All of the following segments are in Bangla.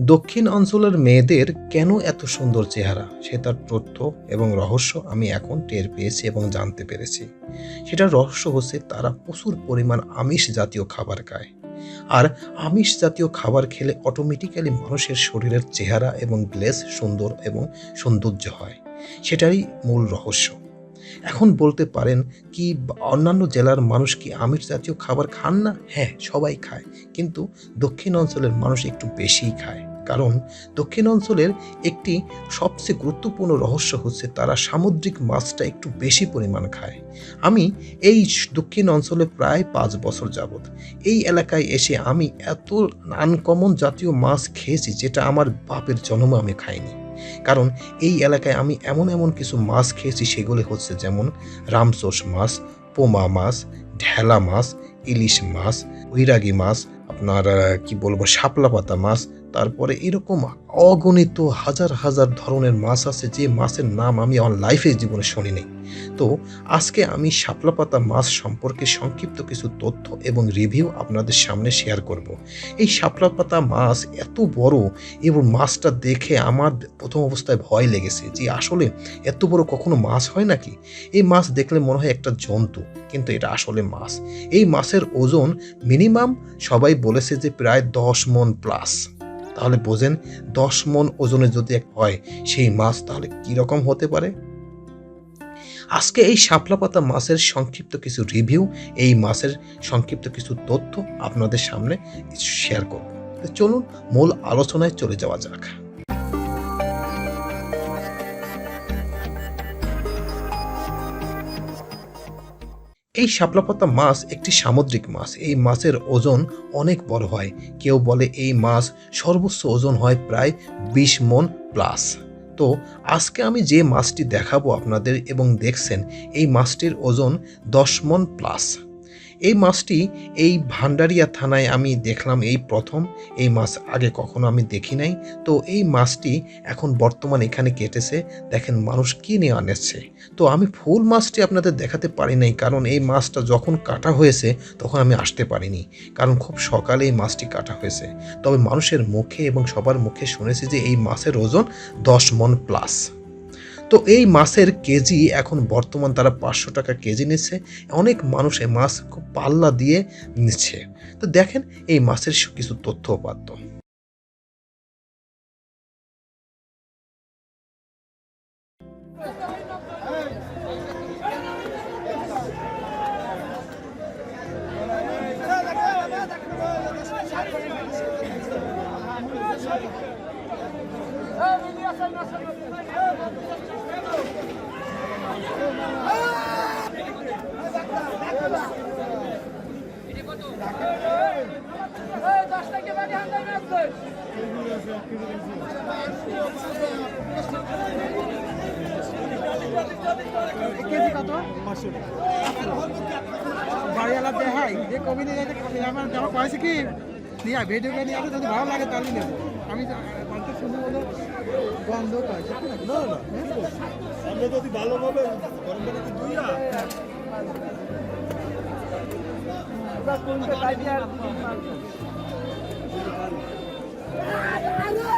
দক্ষিণ অঞ্চলের মেয়েদের কেন এত সুন্দর চেহারা? সে তার তথ্য এবং রহস্য আমি এখন টের পেয়েছি এবং জানতে পেরেছি। সেটার রহস্য হচ্ছে তারা প্রচুর পরিমাণ আমিষ জাতীয় খাবার খায়। আর আমিষ জাতীয় খাবার খেলে অটোমেটিক্যালি মানুষের শরীরের চেহারা এবং গ্লেস সুন্দর এবং সৌন্দর্য হয়। সেটারই মূল রহস্য। এখন বলতে পারেন কি অন্যান্য জেলার মানুষ কি আমিষ জাতীয় খাবার খান না? হ্যাঁ সবাই খায়। কিন্তু দক্ষিণ অঞ্চলের মানুষ একটু বেশিই খায়। কারণ দক্ষিণ অঞ্চলের একটি সবচেয়ে গুরুত্বপূর্ণ রহস্য হচ্ছে তারা সামুদ্রিক মাছটা একটু বেশি পরিমাণ খায়। আমি এই দক্ষিণ অঞ্চলে প্রায় পাঁচ বছর যাবত এই এলাকায় এসে আমি এত আনকমন জাতীয় মাছ খেয়েছি যেটা আমার বাপের জন্ম আমি খাইনি। কারণ এই এলাকায় আমি এমন এমন কিছু মাছ খেয়েছি সেগুলি হচ্ছে যেমন রামচোষ মাছ, পোমা মাছ, ঢেলা মাছ, ইলিশ মাছ, বৈরাগী মাছ, আপনার কি বলব, শাপলা পাতা মাছ তারপরে এরকম অগণিত হাজার হাজার ধরনের মাছ আছে, যে মাছের নাম আমি আমার লাইফে জীবনে শুনিনি। তো আজকে আমি শাপলা পাতা মাছ সম্পর্কে সংক্ষিপ্ত কিছু তথ্য এবং রিভিউ আপনাদের সামনে শেয়ার করব। এই শাপলা পাতা মাছ এত বড় এবং মাছটা দেখে আমার প্রথম অবস্থায় ভয় লেগেছে যে আসলে এত বড় কখনো মাছ হয় নাকি? এই মাছ দেখলে মনে হয় একটা জন্তু, কিন্তু এটা আসলে মাছ। এই মাছের ওজন মিনিমাম সবাই বলেছে যে প্রায় দশ মন প্লাস তাহলে বোঝেন দশ মন ওজনে যদি এক হয়, সেই মাছ তাহলে কীরকম হতে পারে? আজকে এই শাপলা পাতা মাছের সংক্ষিপ্ত কিছু রিভিউ এই মাছের সংক্ষিপ্ত কিছু তথ্য আপনাদের সামনে শেয়ার করব। চলুন মূল আলোচনায় চলে যাওয়া যাক। এই শাপলাপাতা মাছ একটি সামুদ্রিক মাছ। এই মাছের ওজন অনেক বড় হয়। কেউ বলে এই মাছ সর্বোচ্চ ওজন হয় প্রায় বিশ মন প্লাস তো আজকে আমি যে মাছটি দেখাবো আপনাদের এবং দেখছেন, এই মাছটির ওজন দশ মন প্লাস এই মাছটি এই ভান্ডারিয়া থানায় আমি দেখলাম এই প্রথম। এই মাছ আগে কখনো আমি দেখি নাই। তো এই মাছটি এখন বর্তমান এখানে কেটেছে। দেখেন মানুষ কিনে আনেছে। তো আমি ফুল মাছটি আপনাদের দেখাতে পারি নাই, কারণ এই মাছটা যখন কাটা হয়েছে, তখন আমি আসতে পারিনি। কারণ খুব সকালে এই মাছটি কাটা হয়েছে। তবে মানুষের মুখে এবং সবার মুখে শুনেছি যে এই মাছের ওজন দশ মন প্লাস তো এই মাছের কেজি এখন বর্তমান তারা পাঁচশো টাকা কেজি নিচ্ছে। অনেক মানুষ এই মাছ খুব পাল্লা দিয়ে নিচ্ছে। তো দেখেন এই মাছের কিছু তথ্য উপাত্ত। কেজি কত বাড়িওয়ালা দেখাই যে কবি নিয়ে কবি আমার আমার কয়েছে কি নিয়ে ভিডিও করে নিয়ে আসে যদি ভালো লাগে তাহলে নেব আমি বলে কয়েছে না না আমরা যদি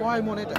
কয় মনে এটা?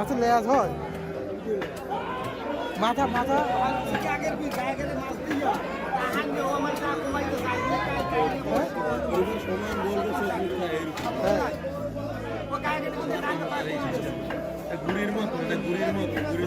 পেঁয়াজ হয়। মাথা মাথা। হ্যাঁ। এটা গুড়ির মতো গুড়ির মতো গুড়ি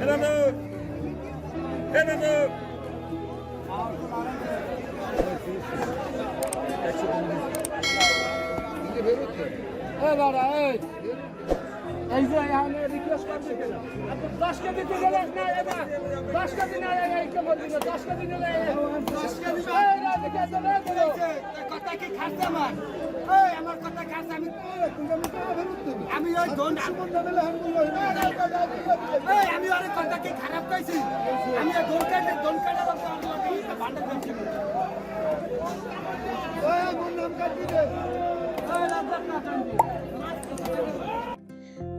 এটা তো এটা তো এই যে এখানে রিকোয়েস্ট করছে আপনি দশ কেজি দিলে না এবার দশ কেজি না এই কে বলবি না। দশ কেজি নিলে দশ কেজি কথা কি খাচ্ছে আমার? এই আমার কথা খাচ্ছে আমি আমি ওই আমি ওর কথা কি খারাপ কইছি? আমি দোন কাটে দোন কাটে ভান্ডার দিচ্ছি ওই নাম কাটি দে ওই রাতে না কাটি।